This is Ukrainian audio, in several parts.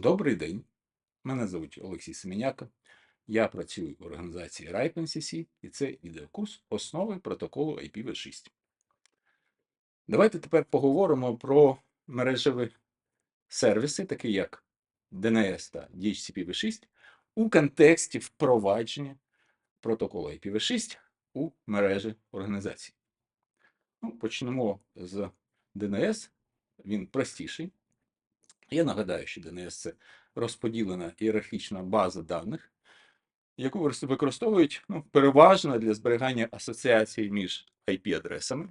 Добрий день. Мене звуть Олексій Семеняка. Я працюю в організації RIPE-NCC і це відеокурс Основи протоколу IPv6. Давайте тепер поговоримо про мережеві сервіси, такі як DNS та DHCP-V6, у контексті впровадження протоколу IPv6 у мережі організації. Ну, почнемо з DNS. Він простіший. Я нагадаю, що DNS це розподілена ієрархічна база даних, яку використовують ну, переважно для зберігання асоціацій між IP-адресами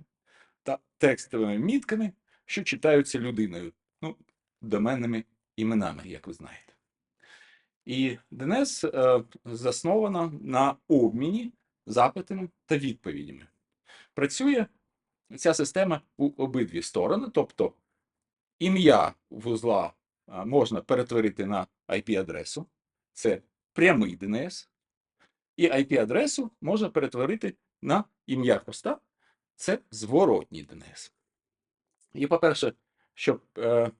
та текстовими мітками, що читаються людиною, ну, доменними іменами, як ви знаєте. І DNS е, заснована на обміні запитами та відповідями. Працює ця система у обидві сторони, тобто ім'я вузла можна перетворити на IP-адресу, це прямий DNS, і IP-адресу можна перетворити на ім'я хоста, це зворотній DNS. І, по-перше, щоб е,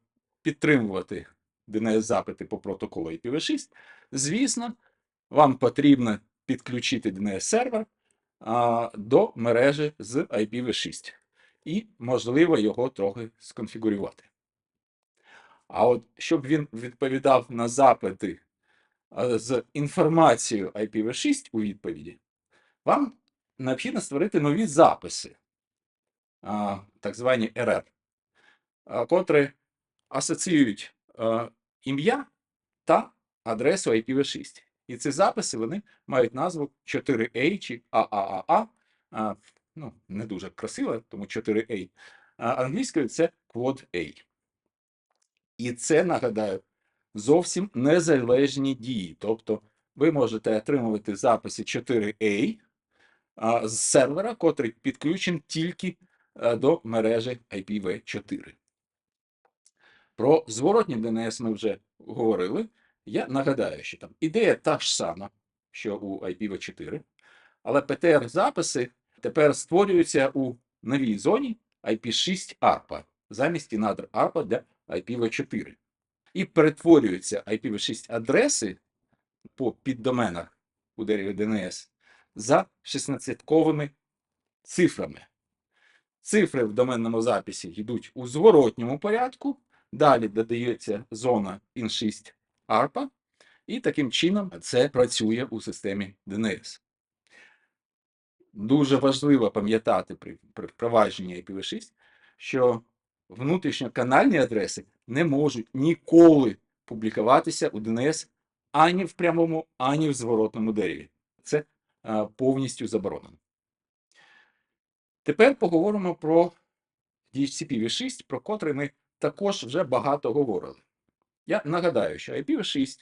підтримувати DNS-запити по протоколу IPv6, звісно, вам потрібно підключити DNS-сервер а, до мережі з IPv6 і, можливо, його трохи сконфігурувати. А от щоб він відповідав на запити з інформацією IPv6 у відповіді, вам необхідно створити нові записи, так звані а, котрі асоціюють ім'я та адресу IPv6. І ці записи вони мають назву 4A чи AAAA. Ну, не дуже красиво, тому 4A. А англійською це Quad A. І це, нагадаю, зовсім незалежні дії. Тобто ви можете отримувати записи 4A а, з сервера, котрий підключений тільки а, до мережі IPv4. Про зворотній DNS ми вже говорили. Я нагадаю, що там ідея та ж сама, що у IPv4, але PTR-записи тепер створюються у новій зоні IP6 ARPA замість інадр ARPA для IPv4. І перетворюються IPv6 адреси по піддоменах у дереві DNS за 16-ковими цифрами. Цифри в доменному записі йдуть у зворотньому порядку, далі додається зона IN6 ARPA, і таким чином це працює у системі DNS. Дуже важливо пам'ятати при, впровадженні IPv6, що внутрішньоканальні адреси не можуть ніколи публікуватися у DNS ані в прямому, ані в зворотному дереві. Це а, повністю заборонено. Тепер поговоримо про DHCP-V6, про котрий ми також вже багато говорили. Я нагадаю, що IPv6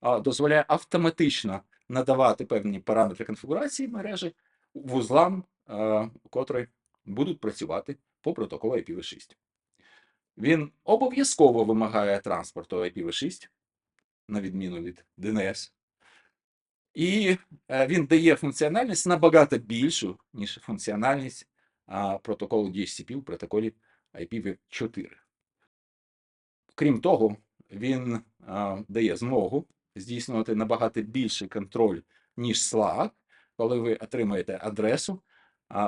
а, дозволяє автоматично надавати певні параметри конфігурації мережі вузлам, а, котрі будуть працювати по протоколу IPv6. Він обов'язково вимагає транспорту IPv6, на відміну від DNS. І е, він дає функціональність набагато більшу, ніж функціональність протоколу DHCP в протоколі IPv4. Крім того, він дає змогу здійснювати набагато більший контроль, ніж SLA, коли ви отримаєте адресу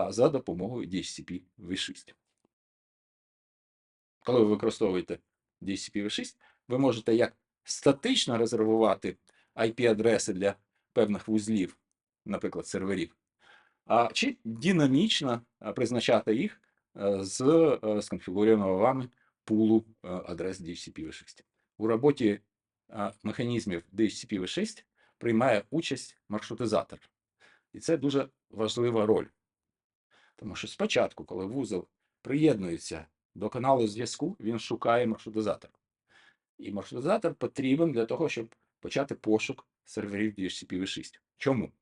за допомогою DHCP v6 коли ви використовуєте DHCP-V6, ви можете як статично резервувати IP-адреси для певних вузлів, наприклад, серверів, а чи динамічно призначати їх е, з е, сконфігурованого вами пулу е, адрес DHCP-V6. У роботі механізмів DHCP-V6 приймає участь маршрутизатор. І це дуже важлива роль. Тому що спочатку, коли вузол приєднується до каналу зв'язку, він шукає маршрутизатор. І маршрутизатор потрібен для того, щоб почати пошук серверів DHCP-V6. Чому?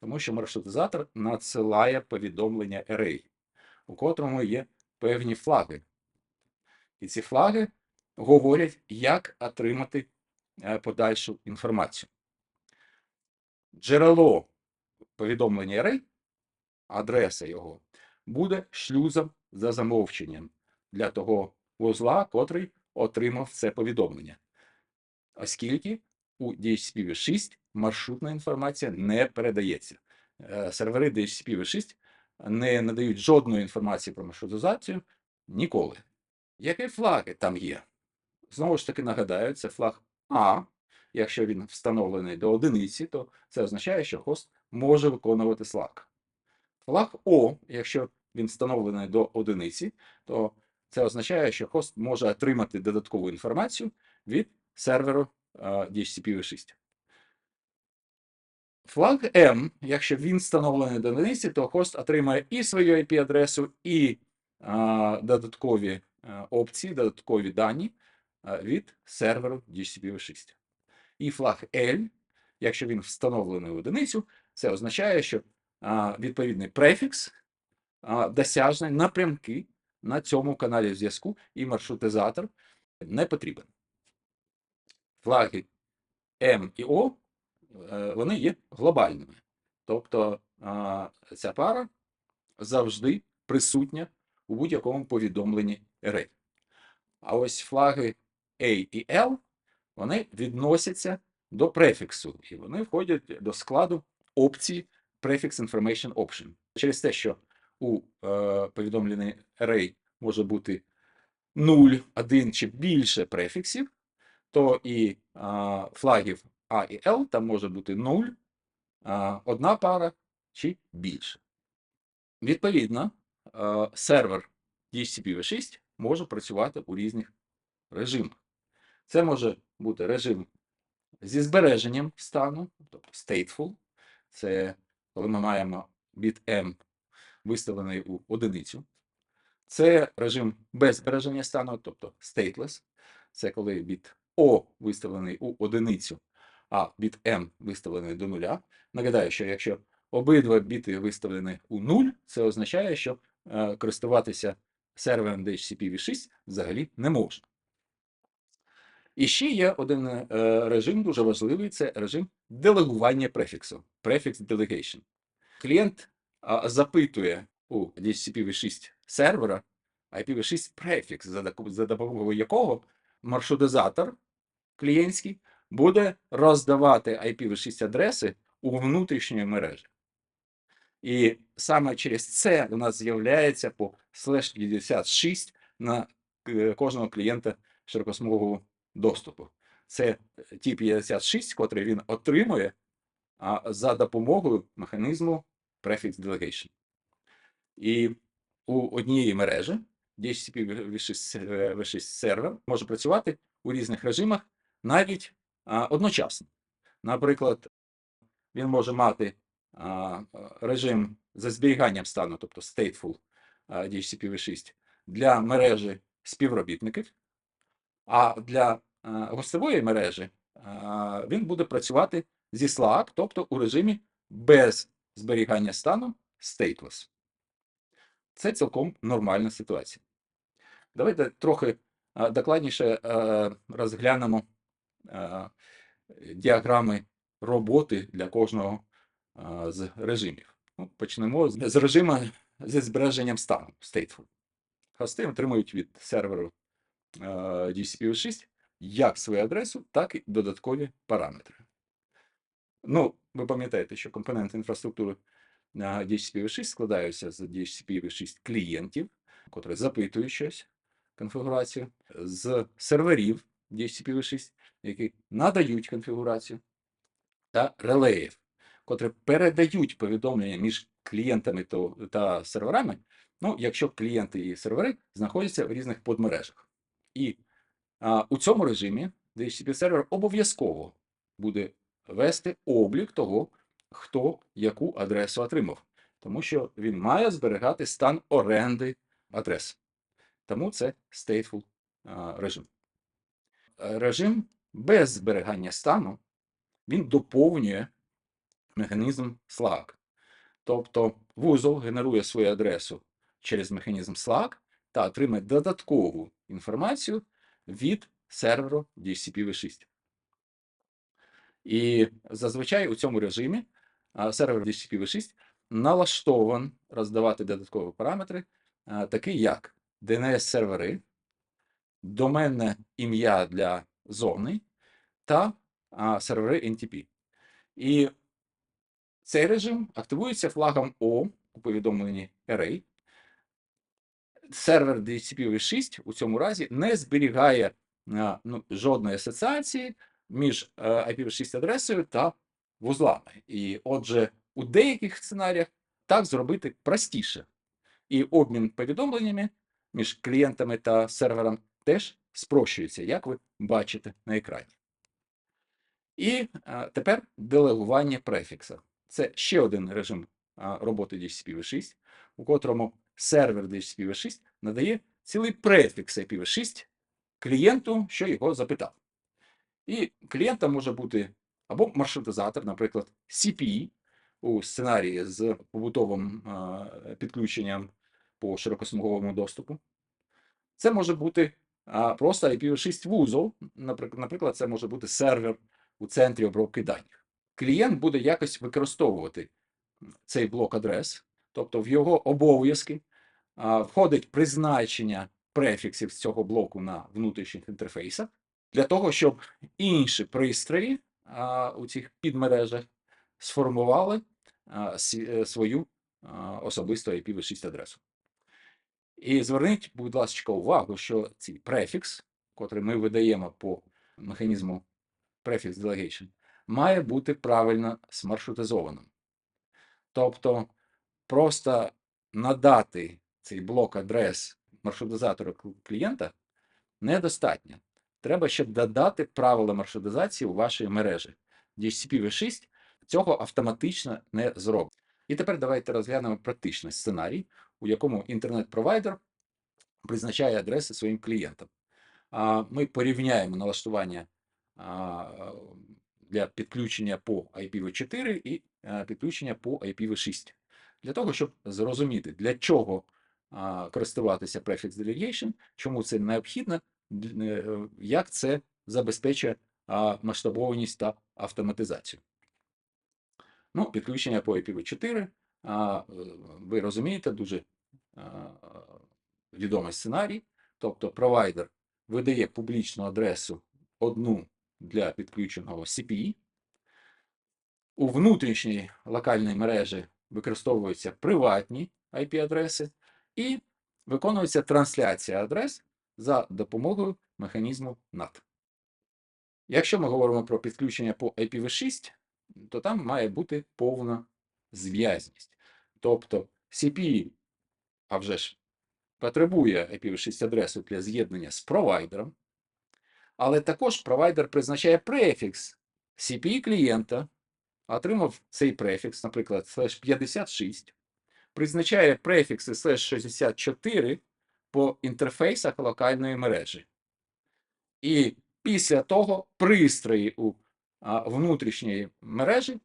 Тому що маршрутизатор надсилає повідомлення array, у котрому є певні флаги. І ці флаги говорять, як отримати е, подальшу інформацію. Джерело повідомлення array, адреса його, буде шлюзом за замовченням для того вузла, котрий отримав це повідомлення. оскільки у DHCP 6 маршрутна інформація не передається. Е, Сервери DHCP 6 не надають жодної інформації про маршрутизацію ніколи. Які флаги там є? Знову ж таки нагадаю, це флаг А. Якщо він встановлений до одиниці, то це означає, що хост може виконувати слаг. Флаг О, якщо він встановлений до одиниці, то це означає, що хост може отримати додаткову інформацію від серверу е, DHCP 6 Флаг М, якщо він встановлений до одиниці, то хост отримає і свою IP-адресу, і а, додаткові а, опції, додаткові дані а, від серверу DHCP 6 І флаг L, якщо він встановлений в одиницю, це означає, що а, відповідний префікс а, досяжний напрямки на цьому каналі зв'язку і маршрутизатор не потрібен. Флаги М і О е, вони є глобальними. Тобто ця пара завжди присутня у будь-якому повідомленні array. А ось флаги A і L вони відносяться до префіксу, і вони входять до складу опції Prefix Information Option. Через те, що у е, повідомленні array може бути 0, 1 чи більше префіксів, то і флагів А і L там може бути 0, а, одна пара чи більше. Відповідно, а, сервер DHCP 6 може працювати у різних режимах. Це може бути режим зі збереженням стану, тобто stateful. Це коли ми маємо біт M виставлений у одиницю. Це режим без збереження стану, тобто stateless. Це коли біт O виставлений у одиницю, а біт M виставлений до нуля. Нагадаю, що якщо обидва біти виставлені у 0, це означає, що е, користуватися сервером DHCP v6 взагалі не можна. І ще є один е, режим дуже важливий це режим делегування префіксу. Prefix Delegation. Клієнт запитує у DHCP v6 сервера IPv6 префікс, за допомогою якого маршрутизатор клієнтський буде роздавати IPv6 адреси у внутрішньої мережі. І саме через це у нас з'являється по слеш 56 на е, кожного клієнта широкосмугового доступу. Це ті 56, котрий він отримує за допомогою механізму Prefix Delegation. І у однієї мережі DHCP V6, е, V6 сервер може працювати у різних режимах навіть а, одночасно. Наприклад, він може мати а, режим за зберіганням стану, тобто stateful DHCP V6 для мережі співробітників, а для а, гостової мережі а, він буде працювати зі Slack, тобто у режимі без зберігання стану stateless. Це цілком нормальна ситуація. Давайте трохи а, докладніше а, розглянемо а, діаграми роботи для кожного а, з режимів. Ну, почнемо з з режиму зі збереженням стану stateful. Хости отримують від серверу DCP 6 як свою адресу, так і додаткові параметри. Ну, ви пам'ятаєте, що компоненти інфраструктури DHCP 6 складаються з DHCP 6 клієнтів, котрі запитують щось, конфігурацію, з серверів DHCP 6 які надають конфігурацію, та релеїв, котрі передають повідомлення між клієнтами та серверами, ну, якщо клієнти і сервери знаходяться в різних подмережах. І а, у цьому режимі DHCP сервер обов'язково буде вести облік того, хто яку адресу отримав, тому що він має зберігати стан оренди адрес. Тому це stateful режим. Режим без зберігання стану він доповнює механізм Slack. Тобто вузол генерує свою адресу через механізм Slack та отримає додаткову інформацію від серверу DHCP v6. І зазвичай у цьому режимі сервер DHCP v6 налаштован роздавати додаткові параметри, такі як DNS-сервери, доменне ім'я для зони та сервери NTP. І цей режим активується флагом O у повідомленні Array. Сервер DHCP 6 у цьому разі не зберігає ну, жодної асоціації між е, IPv6 адресою та вузлами. І отже, у деяких сценаріях так зробити простіше. І обмін повідомленнями між клієнтами та сервером теж спрощується, як ви бачите на екрані. І а, тепер делегування префікса. Це ще один режим а, роботи DHCP 6 у котрому сервер DHCP 6 надає цілий префікс IPv 6 клієнту, що його запитав. І клієнтом може бути або маршрутизатор, наприклад, CPE у сценарії з побутовим підключенням по широкосмуговому доступу. Це може бути просто IPv6 вузол, наприклад, це може бути сервер у центрі обробки даних. Клієнт буде якось використовувати цей блок адрес, тобто в його обов'язки входить призначення префіксів з цього блоку на внутрішніх інтерфейсах, для того, щоб інші пристрої а, у цих підмережах сформували а, сі- е, свою а, особисту IPv6 адресу. І зверніть, будь ласка, увагу, що цей префікс, котрий ми видаємо по механізму prefix delegation, має бути правильно смаршрутизованим. Тобто просто надати цей блок адрес маршрутизатору клієнта недостатньо. Треба ще додати правила маршрутизації у вашій мережі. DHCP V6 цього автоматично не зробить. І тепер давайте розглянемо практичний сценарій, у якому інтернет-провайдер призначає адреси своїм клієнтам. Ми порівняємо налаштування для підключення по IPv4 і підключення по IPv6. Для того, щоб зрозуміти, для чого користуватися Prefix Delegation, чому це необхідно, е, як це забезпечує масштабованість та автоматизацію. Ну, підключення по IPv4, е, ви розумієте, дуже відомий сценарій. Тобто провайдер видає публічну адресу одну для підключеного CPE. У внутрішній локальній мережі використовуються приватні IP-адреси і виконується трансляція адрес за допомогою механізму NAT. Якщо ми говоримо про підключення по IPv6, то там має бути повна зв'язність. Тобто CPE, а вже ж, потребує IPv6 адресу для з'єднання з провайдером, але також провайдер призначає префікс CPE клієнта, отримав цей префікс, наприклад, slash 56, призначає префікси slash 64 по інтерфейсах локальної мережі. І після того пристрої у внутрішньої мережі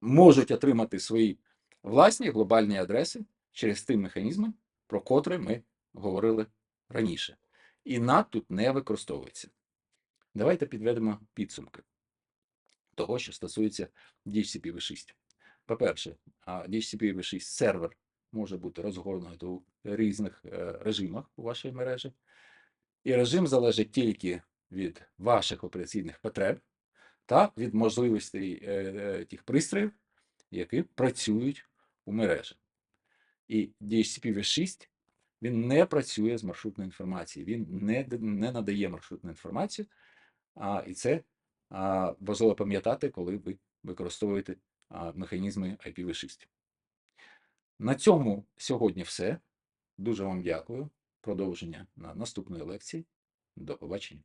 можуть отримати свої власні глобальні адреси через ті механізми, про котрі ми говорили раніше. І NAT тут не використовується. Давайте підведемо підсумки того, що стосується DHCP V6. По-перше, а, DHCP V6 сервер може бути розгорнутий у різних е, режимах у вашій мережі. І режим залежить тільки від ваших операційних потреб та від можливостей е, е, тих пристроїв, які працюють у мережі. І DHCP V6 він не працює з маршрутною інформацією, він не, не надає маршрутну інформацію, а, і це а, важливо пам'ятати, коли ви використовуєте а, механізми IPv6. На цьому сьогодні все. Дуже вам дякую. Продовження на наступної лекції. До побачення.